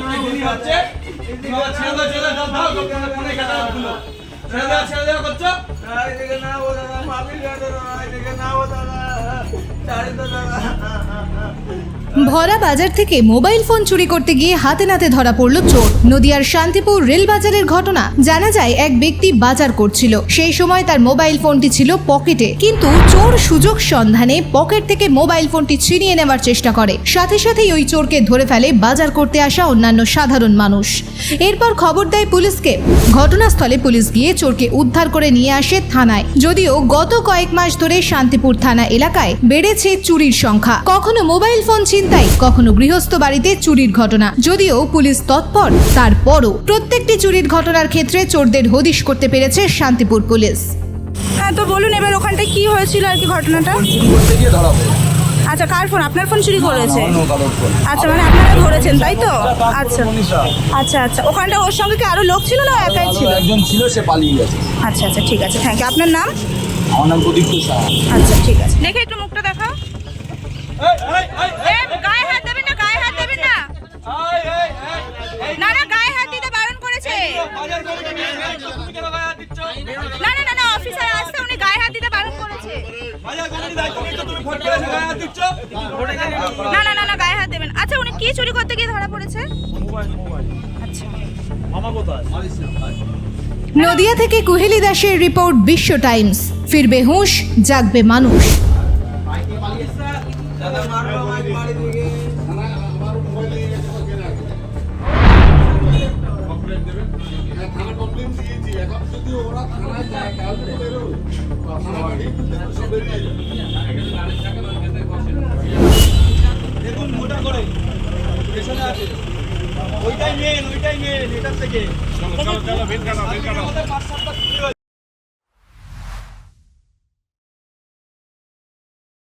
হচ্ছে দাও, ছেড়ে দাও দাও দোকানে ফোনে কেটে গুলো ছেড়ে দাও, করছ? এদিকে না ও দাদা মাফি দাদা এদিকে না ও দাদা ছাড়ি তো দাদা ভরা বাজার থেকে মোবাইল ফোন চুরি করতে গিয়ে হাতে নাতে ধরা পড়ল চোর। নদিয়ার শান্তিপুর রেল বাজারের ঘটনা জানা যায়, এক ব্যক্তি বাজার করছিল। সেই সময় তার মোবাইল ফোনটি ছিল পকেটে। কিন্তু চোর সুযোগ সন্ধানে পকেট থেকে মোবাইল ফোনটি ছিনিয়ে নেওয়ার চেষ্টা করে। সাথে সাথেই ওই চোরকে ধরে ফেলে বাজার করতে আসা অন্যান্য সাধারণ মানুষ। এরপর খবর দেয় পুলিশকে। ঘটনাস্থলে পুলিশ গিয়ে চোরকে উদ্ধার করে নিয়ে আসে থানায়। যদিও গত কয়েক মাস ধরে শান্তিপুর থানা এলাকায় বেড়েছে চুরির সংখ্যা। কখনো মোবাইল ফোন ছিনতাই কখনো গৃহস্থ বাড়িতে চুরির ঘটনা। যদিও পুলিশ তৎপর তারপরও প্রত্যেকটি চুরির ঘটনার ক্ষেত্রে চোরদের হদিশ করতে পেরেছে শান্তিপুর পুলিশ। হ্যাঁ তো বলুন এবার ওখানটায় কি হয়েছিল আর কি ঘটনাটা? করতে গিয়ে ধরা পড়ে আচ্ছা কার ফোন? আপনার ফোন চুরি করেছে। আচ্ছা মানে আপনারা ধরেছেন তাই তো? আচ্ছা আচ্ছা আচ্ছা। ওখানটা ওর সঙ্গে কি আরও লোক ছিল না একাই ছিল? একজন ছিল সে পালিয়ে গেছে। আচ্ছা আচ্ছা ঠিক আছে থ্যাংক ইউ। আপনার নাম? আমার নাম প্রদীপ্ত সাহা। আচ্ছা ঠিক আছে। না না না না অফিসার আসছে উনি গায়ে হাত দিতে বারণ করেছে? না না না না গায়ে হাত দেবেন। আচ্ছা উনি কি চুরি করতে গিয়ে ধরা পড়েছে? আচ্ছা। নদিয়া থেকে কুহেলি দাসের রিপোর্ট বিশ্ব টাইমস। ফিরবে হুঁশ জাগবে মানুষ। দাদা মারবো আমাকে বাড়ি থেকে থানা দেখুন মোটা করে। পেছনে আছে। ওইটাই মেন ওইটাই মেন এটার থেকে।